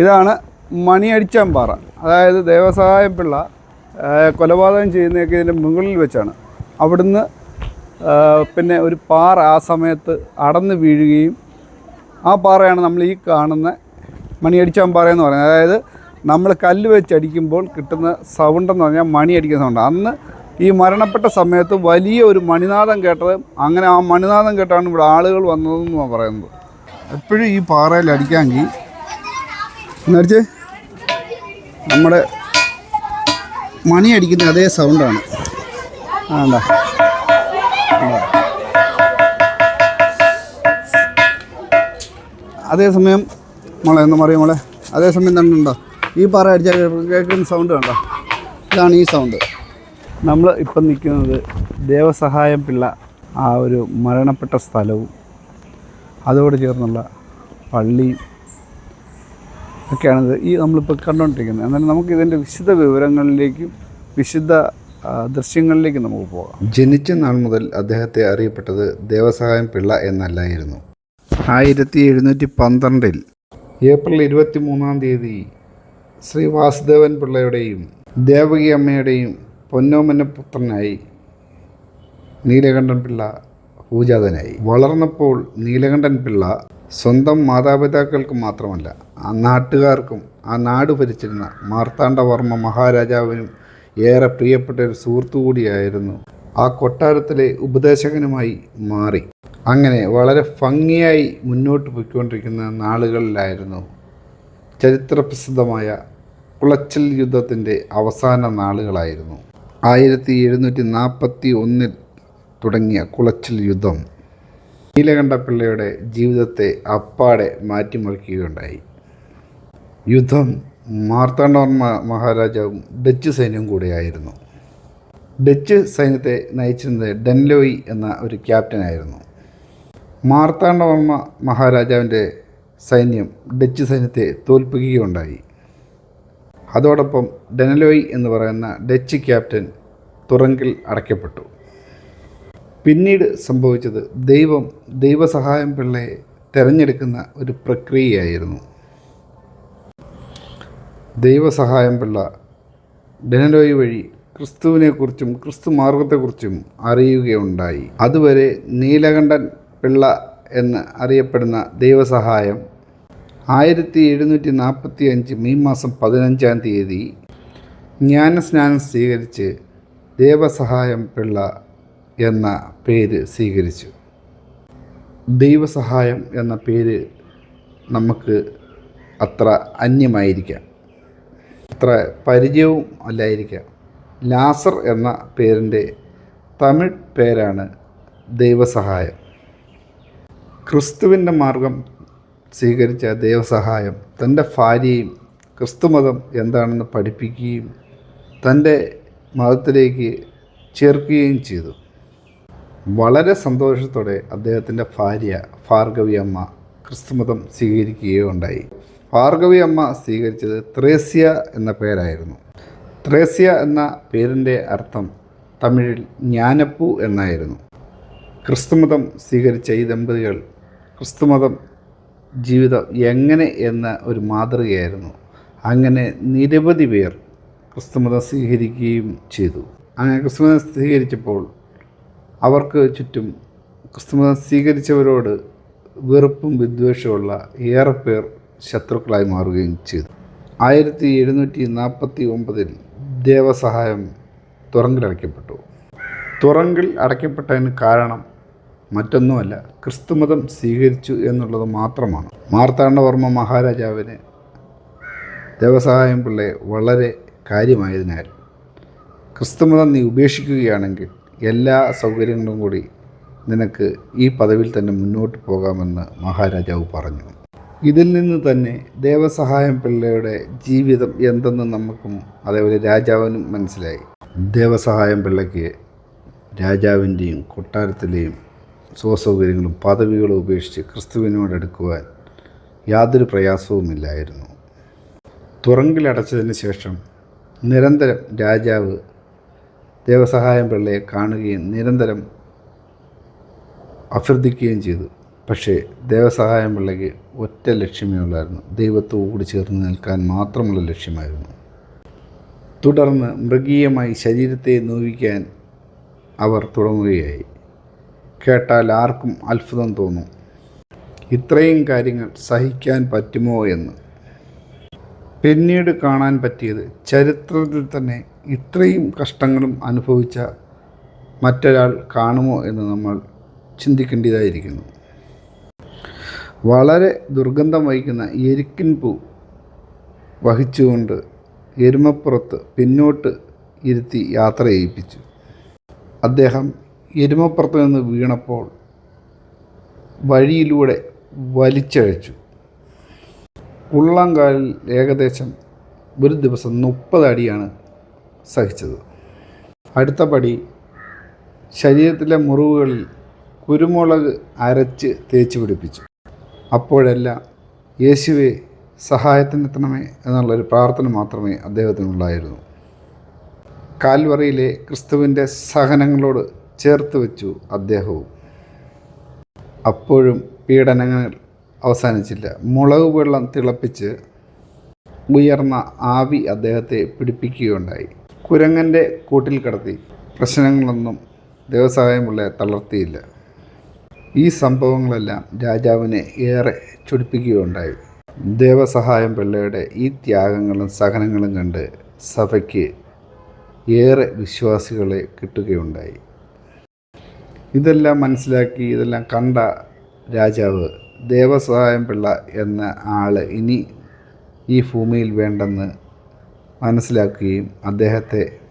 ഇതാണ് മണിയടിച്ചാൻ പാറ അതായത് ദേവസഹായം പിള്ള കൊലപാതകം ചെയ്യുന്നതൊക്കെ ഇതിന്റെ മുകളിൽ വെച്ചാണ്. അവിടുന്ന് പിന്നെ ഒരു പാറ ആ സമയത്ത് അടന്ന് വീഴുകയും ആ പാറയാണ് നമ്മൾ ഈ കാണുന്ന മണിയടിച്ചാൻ പാറ എന്ന് പറയുന്നത്. അതായത് നമ്മൾ കല്ല് വെച്ചടിക്കുമ്പോൾ കിട്ടുന്ന സൗണ്ട് എന്ന് പറഞ്ഞാൽ മണി അടിക്കുന്ന സൗണ്ട് അന്ന് ഈ മരണപ്പെട്ട സമയത്ത് വലിയ ഒരു മണിനാഥം കേട്ടത് അങ്ങനെ ആ മണിനാഥം കേട്ടാണ് ഇവിടെ ആളുകൾ വന്നതെന്ന് പറയുന്നത്. എപ്പോഴും ഈ പാറയിൽ അടിക്കാമെങ്കിൽ എന്നടിച്ച് നമ്മുടെ മണി അടിക്കുന്ന അതേ സൗണ്ടാണ് ആണ്ടാ. അതേസമയം മോളെ എന്ന് പറയും മോളെ. അതേസമയം തന്നെ ഉണ്ടോ ഈ പാറ അടിച്ചാൽ കേൾക്കുന്ന സൗണ്ട് കണ്ടോ? ഇതാണ് ഈ സൗണ്ട് നമ്മൾ ഇപ്പം നിൽക്കുന്നത് ദേവസഹായം പിള്ള ആ ഒരു മരണപ്പെട്ട സ്ഥലവും അതോട് ചേർന്നുള്ള പള്ളിയും ഒക്കെയാണിത്. ഈ നമ്മളിപ്പോൾ കണ്ടുകൊണ്ടിരിക്കുന്നത്. എന്നാലും നമുക്ക് ഇതിന്റെ വിശുദ്ധ വിവരങ്ങളിലേക്കും വിശുദ്ധ ദൃശ്യങ്ങളിലേക്കും നമുക്ക് പോകാം. ജനിച്ച നാൾ മുതൽ അദ്ദേഹത്തെ അറിയപ്പെട്ടത് ദേവസഹായം പിള്ള എന്നല്ലായിരുന്നു. ആയിരത്തി എഴുന്നൂറ്റി പന്ത്രണ്ടിൽ ഏപ്രിൽ ഇരുപത്തി മൂന്നാം തീയതി ശ്രീ വാസുദേവൻ പിള്ളയുടെയും ദേവകി അമ്മയുടെയും പൊന്നോമന പുത്രനായി നീലകണ്ഠൻ പിള്ള പൂജാതനായി. വളർന്നപ്പോൾ നീലകണ്ഠൻ പിള്ള സ്വന്തം മാതാപിതാക്കൾക്ക് മാത്രമല്ല ആ നാട്ടുകാർക്കും ആ നാട് ഭരിച്ചിരുന്ന മാർത്താണ്ഡവർമ്മ മഹാരാജാവിനും ഏറെ പ്രിയപ്പെട്ട ഒരു സുഹൃത്തു കൂടിയായിരുന്നു. ആ കൊട്ടാരത്തിലെ ഉപദേശകനുമായി മാറി. അങ്ങനെ വളരെ ഭംഗിയായി മുന്നോട്ട് പോയിക്കൊണ്ടിരിക്കുന്ന നാളുകളിലായിരുന്നു ചരിത്രപ്രസിദ്ധമായ കുളച്ചൽ യുദ്ധത്തിന്റെ അവസാന നാളുകളായിരുന്നു. ആയിരത്തി എഴുന്നൂറ്റി നാൽപ്പത്തി ഒന്നിൽ തുടങ്ങിയ കുളച്ചിൽ യുദ്ധം നീലകണ്ഠപിള്ളയുടെ ജീവിതത്തെ അപ്പാടെ മാറ്റിമറിക്കുകയുണ്ടായി. യുദ്ധം മാർത്താണ്ഡവർമ്മ മഹാരാജാവും ഡച്ച് സൈന്യവും കൂടെയായിരുന്നു. ഡച്ച് സൈന്യത്തെ നയിച്ചിരുന്നത് ഡെൻലോയി എന്ന ഒരു ക്യാപ്റ്റനായിരുന്നു. മാർത്താണ്ഡവർമ്മ മഹാരാജാവിന്റെ സൈന്യം ഡച്ച് സൈന്യത്തെ തോൽപ്പിക്കുകയുണ്ടായി. അതോടൊപ്പം ഡെനലോയ് എന്ന് പറയുന്ന ഡച്ച് ക്യാപ്റ്റൻ തുറങ്കിൽ അടയ്ക്കപ്പെട്ടു. പിന്നീട് സംഭവിച്ചത് ദൈവം ദൈവസഹായം പിള്ളയെ തിരഞ്ഞെടുക്കുന്ന ഒരു പ്രക്രിയയായിരുന്നു. ദൈവസഹായം പിള്ള. ഡെനലോയ് വഴി ക്രിസ്തുവിനെക്കുറിച്ചും ക്രിസ്തു മാർഗത്തെക്കുറിച്ചും അറിയുകയുണ്ടായി. അതുവരെ നീലകണ്ഠൻ പിള്ള എന്ന് അറിയപ്പെടുന്ന ദൈവസഹായം ആയിരത്തി എഴുന്നൂറ്റി നാൽപ്പത്തി അഞ്ച് മെയ് മാസം പതിനഞ്ചാം തീയതി ജ്ഞാനസ്നാനം സ്വീകരിച്ച് ദേവസഹായം പിള്ള എന്ന പേര് സ്വീകരിച്ചു. ദൈവസഹായം എന്ന പേര് നമുക്ക് അത്ര അന്യമായിരിക്കാം. അത്ര പരിചയവും അല്ലായിരിക്കാം. ലാസർ എന്ന പേരിന്റെ തമിഴ് പേരാണ് ദൈവസഹായം. ക്രിസ്തുവിന്റെ മാർഗം സ്വീകരിച്ച ദൈവസഹായം തന്റെ ഭാര്യയും ക്രിസ്തുമതം എന്താണെന്ന് പഠിപ്പിക്കുകയും തന്റെ മതത്തിലേക്ക് ചേർക്കുകയും ചെയ്തു. വളരെ സന്തോഷത്തോടെ അദ്ദേഹത്തിന്റെ ഭാര്യ ഭാർഗവി അമ്മ ക്രിസ്തുമതം സ്വീകരിക്കുകയുണ്ടായി. ഭാർഗവി അമ്മ സ്വീകരിച്ചത് ത്രേസ്യ എന്ന പേരായിരുന്നു. ത്രേസ്യ എന്ന പേരിന്റെ അർത്ഥം തമിഴിൽ ജ്ഞാനപ്പൂ എന്നായിരുന്നു. ക്രിസ്തുമതം സ്വീകരിച്ച ഈ ദമ്പതികൾ ക്രിസ്തുമതം ജീവിതം എങ്ങനെ എന്ന ഒരു മാതൃകയായിരുന്നു. അങ്ങനെ നിരവധി പേർ ക്രിസ്തുമതം സ്വീകരിക്കുകയും ചെയ്തു. അങ്ങനെ ക്രിസ്തുമതം സ്വീകരിച്ചപ്പോൾ അവർക്ക് ചുറ്റും ക്രിസ്തുമതം സ്വീകരിച്ചവരോട് വെറുപ്പും വിദ്വേഷമുള്ള ഏറെ പേർ ശത്രുക്കളായി മാറുകയും ചെയ്തു. ആയിരത്തി എഴുന്നൂറ്റി നാൽപ്പത്തി ഒമ്പതിൽ ദേവസഹായം തുറങ്കിലടയ്ക്കപ്പെട്ടു തുറങ്കിൽ അടയ്ക്കപ്പെട്ടതിന് കാരണം മറ്റൊന്നുമല്ല ക്രിസ്തുമതം സ്വീകരിച്ചു എന്നുള്ളത് മാത്രമാണ്. മാർത്താണ്ഡവർമ്മ മഹാരാജാവിന് ദേവസഹായം പിള്ളയെ വളരെ കാര്യമായതിനാൽ ക്രിസ്തുമതം നീ ഉപേക്ഷിക്കുകയാണെങ്കിൽ എല്ലാ സൗകര്യങ്ങളും കൂടി നിനക്ക് ഈ പദവിയിൽ തന്നെ മുന്നോട്ട് പോകാമെന്ന് മഹാരാജാവ് പറഞ്ഞു. ഇതിൽ നിന്ന് തന്നെ ദേവസഹായം പിള്ളയുടെ ജീവിതം എന്തെന്ന് നമുക്കും അതേപോലെ രാജാവിനും മനസ്സിലായി. ദേവസഹായം പിള്ളയ്ക്ക് രാജാവിന്റെയും കൊട്ടാരത്തിലെയും സുഖസൗകര്യങ്ങളും പദവികളും ഉപേക്ഷിച്ച് ക്രിസ്തുവിനോട് അടുക്കുവാൻ യാതൊരു പ്രയാസവുമില്ലായിരുന്നു. തുറങ്കിലടച്ചതിന് ശേഷം നിരന്തരം രാജാവ് ദേവസഹായം പിള്ളയെ കാണുകയും നിരന്തരം അഭ്യർത്ഥിക്കുകയും ചെയ്തു. പക്ഷേ ദേവസഹായം പിള്ളയ്ക്ക് ഒറ്റ ലക്ഷ്യമേ ഉള്ളായിരുന്നു. ദൈവത്തോട് ചേർന്ന് നിൽക്കാൻ മാത്രമുള്ള ലക്ഷ്യമായിരുന്നു. തുടർന്ന് മൃഗീയമായി ശരീരത്തെ നോവിക്കാൻ അവർ തുടങ്ങുകയായി. കേട്ടാൽ ആർക്കും അത്ഭുതം തോന്നും. ഇത്രയും കാര്യങ്ങൾ സഹിക്കാൻ പറ്റുമോ എന്ന്. പിന്നീട് കാണാൻ പറ്റിയത് ചരിത്രത്തിൽ തന്നെ ഇത്രയും കഷ്ടങ്ങളും അനുഭവിച്ച മറ്റൊരാൾ കാണുമോ എന്ന് നമ്മൾ ചിന്തിക്കേണ്ടതായിരിക്കുന്നു വളരെ ദുർഗന്ധം വഹിക്കുന്ന എരിക്കിൻ പൂ വഹിച്ചുകൊണ്ട് എരുമപ്പുറത്ത് പിന്നോട്ട് ഇരുത്തി യാത്ര ചെയ്യിപ്പിച്ചു. അദ്ദേഹം എരുമപ്പുറത്ത് നിന്ന് വീണപ്പോൾ വഴിയിലൂടെ വലിച്ചഴച്ചു. ഉള്ളംകാലിൽ ഏകദേശം ഒരു ദിവസം മുപ്പത് അടിയാണ് സഹിച്ചത്. അടുത്ത പടി ശരീരത്തിലെ മുറിവുകളിൽ കുരുമുളക് അരച്ച് തേച്ച് പിടിപ്പിച്ചു അപ്പോഴെല്ലാം യേശുവെ സഹായത്തിനെത്തണമേ എന്നുള്ളൊരു പ്രാർത്ഥന മാത്രമേ അദ്ദേഹത്തിനുള്ളായിരുന്നു കാൽവറിയിലെ ക്രിസ്തുവിന്റെ സഹനങ്ങളോട് ചേർത്ത് വെച്ചു അദ്ദേഹവും. അപ്പോഴും പീഡനങ്ങൾ അവസാനിച്ചില്ല. മുളക് വെള്ളം തിളപ്പിച്ച് ഉയർന്ന ആവി അദ്ദേഹത്തെ പിടിപ്പിക്കുകയുണ്ടായി. കുരങ്ങന്റെ കൂട്ടിൽ കടത്തി. പ്രശ്നങ്ങളൊന്നും ദേവസഹായമുള്ള തളർത്തിയില്ല. ഈ സംഭവങ്ങളെല്ലാം രാജാവിനെ ഏറെ ചൊടിപ്പിക്കുകയുണ്ടായി. ദേവസഹായം പിള്ളയുടെ ഈ ത്യാഗങ്ങളും സഹനങ്ങളും കണ്ട് സഭയ്ക്ക് ഏറെ വിശ്വാസികളെ കിട്ടുകയുണ്ടായി. ഇതെല്ലാം മനസ്സിലാക്കി ഇതെല്ലാം കണ്ട രാജാവ് ദേവസഹായം പിള്ള എന്ന ആൾ ഇനി ഈ ഭൂമിയിൽ വേണ്ടെന്ന് മനസ്സിലാക്കുകയും അദ്ദേഹത്തെ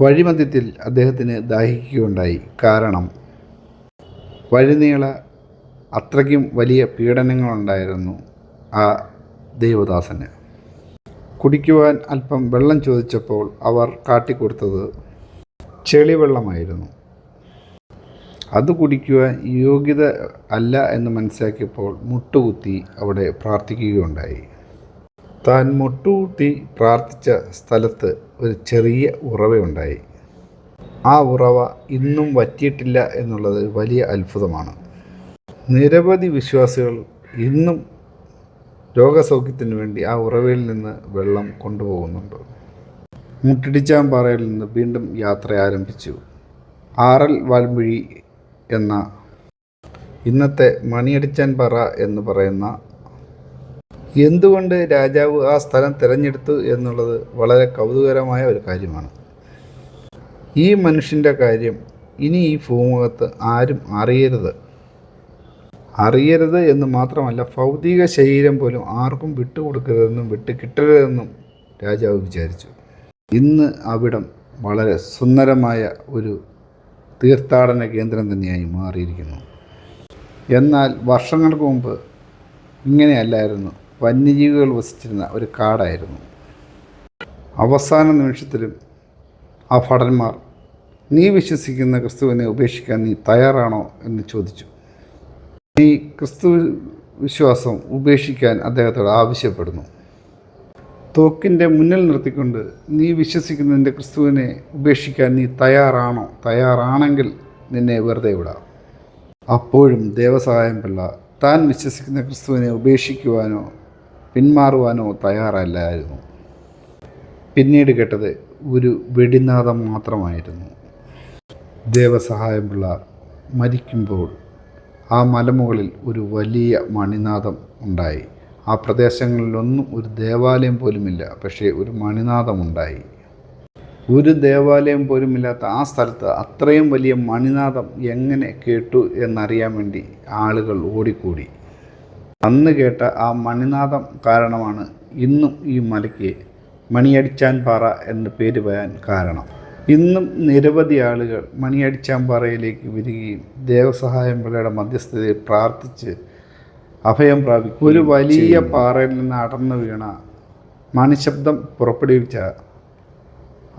വഴിമധ്യത്തിൽ അദ്ദേഹത്തിന് ദാഹിക്കുകയുണ്ടായി. കാരണം വഴിനീള അത്രയ്ക്കും വലിയ പീഡനങ്ങളുണ്ടായിരുന്നു ആ ദേവദാസന്. കുടിക്കുവാൻ അല്പം വെള്ളം ചോദിച്ചപ്പോൾ അവർ കാട്ടിക്കൊടുത്തത് ചെളിവെള്ളമായിരുന്നു. അത് കുടിക്കുവാൻ യോഗ്യത അല്ല എന്ന് മനസ്സിലാക്കിയപ്പോൾ മുട്ടുകുത്തി അവിടെ പ്രാർത്ഥിക്കുകയുണ്ടായി. താൻ മുട്ടുകൂട്ടി പ്രാർത്ഥിച്ച സ്ഥലത്ത് ഒരു ചെറിയ ഉറവയുണ്ടായി. ആ ഉറവ ഇന്നും വറ്റിയിട്ടില്ല എന്നുള്ളത് വലിയ അത്ഭുതമാണ്. നിരവധി വിശ്വാസികൾ ഇന്നും രോഗസൗഖ്യത്തിന് വേണ്ടി ആ ഉറവയിൽ നിന്ന് വെള്ളം കൊണ്ടുപോകുന്നുണ്ട്. മുട്ടിടിച്ചാമ്പാറയിൽ നിന്ന് വീണ്ടും യാത്ര ആരംഭിച്ചു. ആറൽ വാൽമൊഴി എന്ന ഇന്നത്തെ മണിയടിച്ചാൻപാറ എന്ന് പറയുന്ന എന്തുകൊണ്ട് രാജാവ് ആ സ്ഥലം തിരഞ്ഞെടുത്തു എന്നുള്ളത് വളരെ കൗതുകരമായ ഒരു കാര്യമാണ്. ഈ മനുഷ്യന്റെ കാര്യം ഇനി ഈ ഭൂമുഖത്ത് ആരും അറിയരുത്. അറിയരുത് എന്ന് മാത്രമല്ല ഭൗതിക ശരീരം പോലും ആർക്കും വിട്ടുകൊടുക്കരുതെന്നും വിട്ട് കിട്ടരുതെന്നും രാജാവ് വിചാരിച്ചു. ഇന്ന് അവിടം വളരെ സുന്ദരമായ ഒരു തീർത്ഥാടന കേന്ദ്രം തന്നെയായി മാറിയിരിക്കുന്നു. എന്നാൽ വർഷങ്ങൾക്ക് മുമ്പ് ഇങ്ങനെയല്ലായിരുന്നു. വന്യജീവികൾ വസിച്ചിരുന്ന ഒരു കാടായിരുന്നു. അവസാന നിമിഷത്തിലും ആ ഭടന്മാർ നീ വിശ്വസിക്കുന്ന ക്രിസ്തുവിനെ ഉപേക്ഷിക്കാൻ നീ തയ്യാറാണോ? എന്ന് ചോദിച്ചു. നീ ക്രിസ്തു വിശ്വാസം ഉപേക്ഷിക്കാൻ അദ്ദേഹത്തോട് ആവശ്യപ്പെടുന്നു. തോക്കിന്റെ മുന്നിൽ നിർത്തിക്കൊണ്ട് നീ വിശ്വസിക്കുന്നതിന്റെ ക്രിസ്തുവിനെ ഉപേക്ഷിക്കാൻ നീ തയ്യാറാണോ? തയ്യാറാണെങ്കിൽ നിന്നെ വെറുതെ വിടാം. അപ്പോഴും ദേവസഹായം പിള്ള താൻ വിശ്വസിക്കുന്ന ക്രിസ്തുവിനെ ഉപേക്ഷിക്കുവാനോ പിന്മാറുവാനോ തയ്യാറല്ലായിരുന്നു. പിന്നീട് കേട്ടത് ഒരു വെടിനാദം മാത്രമായിരുന്നു. ദേവസഹായം പിള്ള മരിക്കുമ്പോൾ ആ മലമുകളിൽ ഒരു വലിയ മണിനാദം ഉണ്ടായി. ആ പ്രദേശങ്ങളിലൊന്നും ഒരു ദേവാലയം പോലുമില്ല പക്ഷേ ഒരു മണിനാദമുണ്ടായി ഒരു ദേവാലയം പോലുമില്ലാത്ത ആ സ്ഥലത്ത് അത്രയും വലിയ മണിനാദം എങ്ങനെ കേട്ടു എന്നറിയാൻ വേണ്ടി ആളുകൾ ഓടിക്കൂടി. അന്ന് കേട്ട ആ മണിനാദം കാരണമാണ് ഇന്നും ഈ മലയ്ക്ക് മണിയടിച്ചാൻ പാറ എന്ന് പേര് പറയാൻ കാരണം. ഇന്നും നിരവധി ആളുകൾ മണിയടിച്ചാൻ പാറയിലേക്ക് വരികയും ദേവസഹായം പിള്ളയുടെ മധ്യസ്ഥതയിൽ പ്രാർത്ഥിച്ച് അഭയം പ്രാപിക്കും ഒരു വലിയ പാറയിൽ നിന്ന് അടർന്നു വീണ മണിശബ്ദം പുറപ്പെടുവിച്ച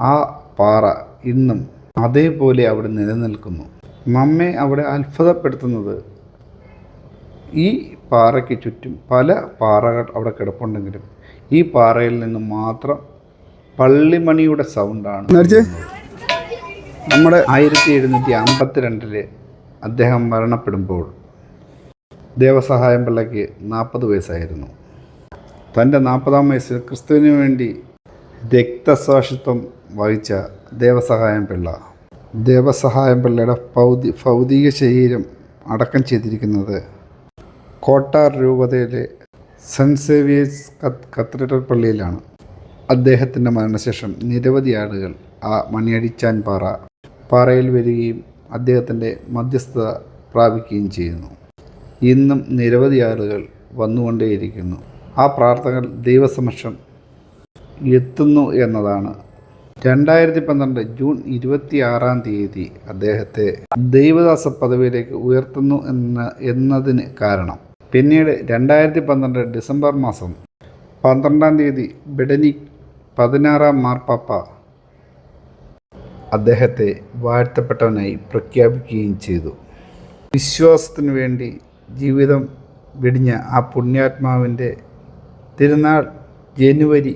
ആ പാറ ഇന്നും അതേപോലെ അവിടെ നിലനിൽക്കുന്നു. നമ്മെ അവിടെ അത്ഭുതപ്പെടുത്തുന്നത് ഈ പാറയ്ക്ക് ചുറ്റും പല പാറകൾ അവിടെ കിടപ്പുണ്ടെങ്കിലും ഈ പാറയിൽ നിന്ന് മാത്രം പള്ളിമണിയുടെ സൗണ്ടാണ് നമ്മുടെ ആയിരത്തി എഴുന്നൂറ്റി അമ്പത്തിരണ്ടിൽ അദ്ദേഹം മരണപ്പെടുമ്പോൾ ദേവസഹായം പിള്ളയ്ക്ക് നാൽപ്പത് വയസ്സായിരുന്നു. തന്റെ നാൽപ്പതാം വയസ്സിൽ ക്രിസ്തുവിന് വേണ്ടി രക്തസാക്ഷിത്വം വഹിച്ച ദേവസഹായം പിള്ള. ദേവസഹായം പിള്ളയുടെ ഭൗതി ഭൗതിക ശരീരം അടക്കം ചെയ്തിരിക്കുന്നത് കോട്ടാർ രൂപതയിലെ സെന്റ് സേവിയേഴ്സ് കത്തീഡ്രൽ പള്ളിയിലാണ് അദ്ദേഹത്തിന്റെ മരണശേഷം നിരവധി ആളുകൾ ആ മണിയടിച്ചാൻ പാറ പാറയിൽ വരികയും അദ്ദേഹത്തിന്റെ മധ്യസ്ഥത പ്രാപിക്കുകയും ചെയ്യുന്നു. ഇന്നും നിരവധി ആളുകൾ വന്നുകൊണ്ടേയിരിക്കുന്നു. ആ പ്രാർത്ഥനകൾ ദൈവസമക്ഷം എത്തുന്നു എന്നതാണ്. രണ്ടായിരത്തി പന്ത്രണ്ട് ജൂൺ ഇരുപത്തി ആറാം തീയതി അദ്ദേഹത്തെ ദൈവദാസ പദവിയിലേക്ക് ഉയർത്തുന്നു എന്ന എന്നതിന് കാരണം. പിന്നീട് രണ്ടായിരത്തി പന്ത്രണ്ട് ഡിസംബർ മാസം പന്ത്രണ്ടാം തീയതി ബെഡനിക് പതിനാറാം മാർപ്പാപ്പ അദ്ദേഹത്തെ വാഴ്ത്തപ്പെട്ടവനായി പ്രഖ്യാപിക്കുകയും ചെയ്തു. വിശ്വാസത്തിനു വേണ്ടി ജീവിതം വെടിഞ്ഞ ആ പുണ്യാത്മാവിന്റെ തിരുനാൾ ജനുവരി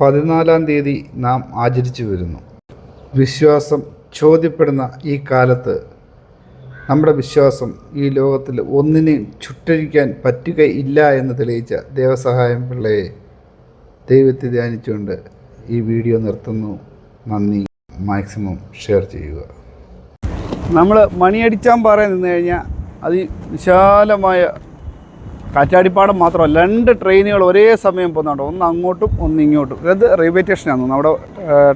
പതിനാലാം തീയതി നാം ആചരിച്ചു വരുന്നു. വിശ്വാസം ചോദ്യപ്പെടുന്ന ഈ കാലത്ത് നമ്മുടെ വിശ്വാസം ഈ ലോകത്തിൽ ഒന്നിനെയും ചുട്ടഴിക്കാൻ പറ്റുകയില്ല എന്ന് തെളിയിച്ച ദേവസഹായം പിള്ളയെ ദൈവത്തെ ധ്യാനിച്ചുകൊണ്ട് ഈ വീഡിയോ നിർത്തുന്നു. നന്ദി. മാക്സിമം ഷെയർ ചെയ്യുക. നമ്മൾ മണിയടിച്ചാൻ പറയാൻ നിന്ന് കഴിഞ്ഞാൽ അത് വിശാലമായ കാറ്റാടിപ്പാടം മാത്രമല്ല രണ്ട് ട്രെയിനുകൾ ഒരേ സമയം പോകുന്നുണ്ട്. ഒന്ന് അങ്ങോട്ടും ഒന്ന് ഇങ്ങോട്ടും. അതായത് റെയിൽവേ സ്റ്റേഷനാണ്. നമ്മുടെ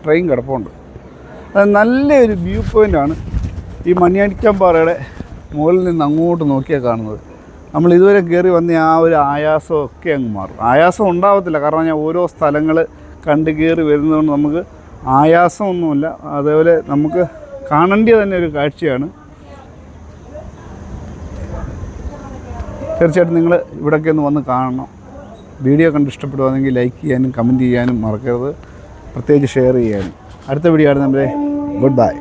ട്രെയിൻ കിടപ്പുണ്ട്. അത് നല്ലൊരു വ്യൂ പോയിന്റാണ് ഈ മണിയടിക്കമ്പാറയുടെ പാറയുടെ മുകളിൽ നിന്ന് അങ്ങോട്ട് നോക്കിയാൽ കാണുന്നത്. നമ്മൾ ഇതുവരെ കയറി വന്ന ആ ഒരു ആയാസമൊക്കെ അങ്ങ് മാറും. ആയാസം ഉണ്ടാവത്തില്ല. കാരണം ഞാൻ ഓരോ സ്ഥലങ്ങൾ കണ്ട് കയറി വരുന്നതുകൊണ്ട് നമുക്ക് ആയാസമൊന്നുമില്ല. അതേപോലെ നമുക്ക് കാണേണ്ടിയ തന്നെ ഒരു കാഴ്ചയാണ്. തീർച്ചയായിട്ടും നിങ്ങൾ ഇവിടെയൊക്കെ ഒന്ന് വന്ന് കാണണം. വീഡിയോ കണ്ട് ഇഷ്ടപ്പെടുവാണെങ്കിൽ ലൈക്ക് ചെയ്യാനും കമന്റ് ചെയ്യാനും മറക്കരുത്. പ്രത്യേകിച്ച് ഷെയർ ചെയ്യാനും. അടുത്ത വീഡിയോ ആണ് നമ്മുടെ ഗുഡ് ബൈ.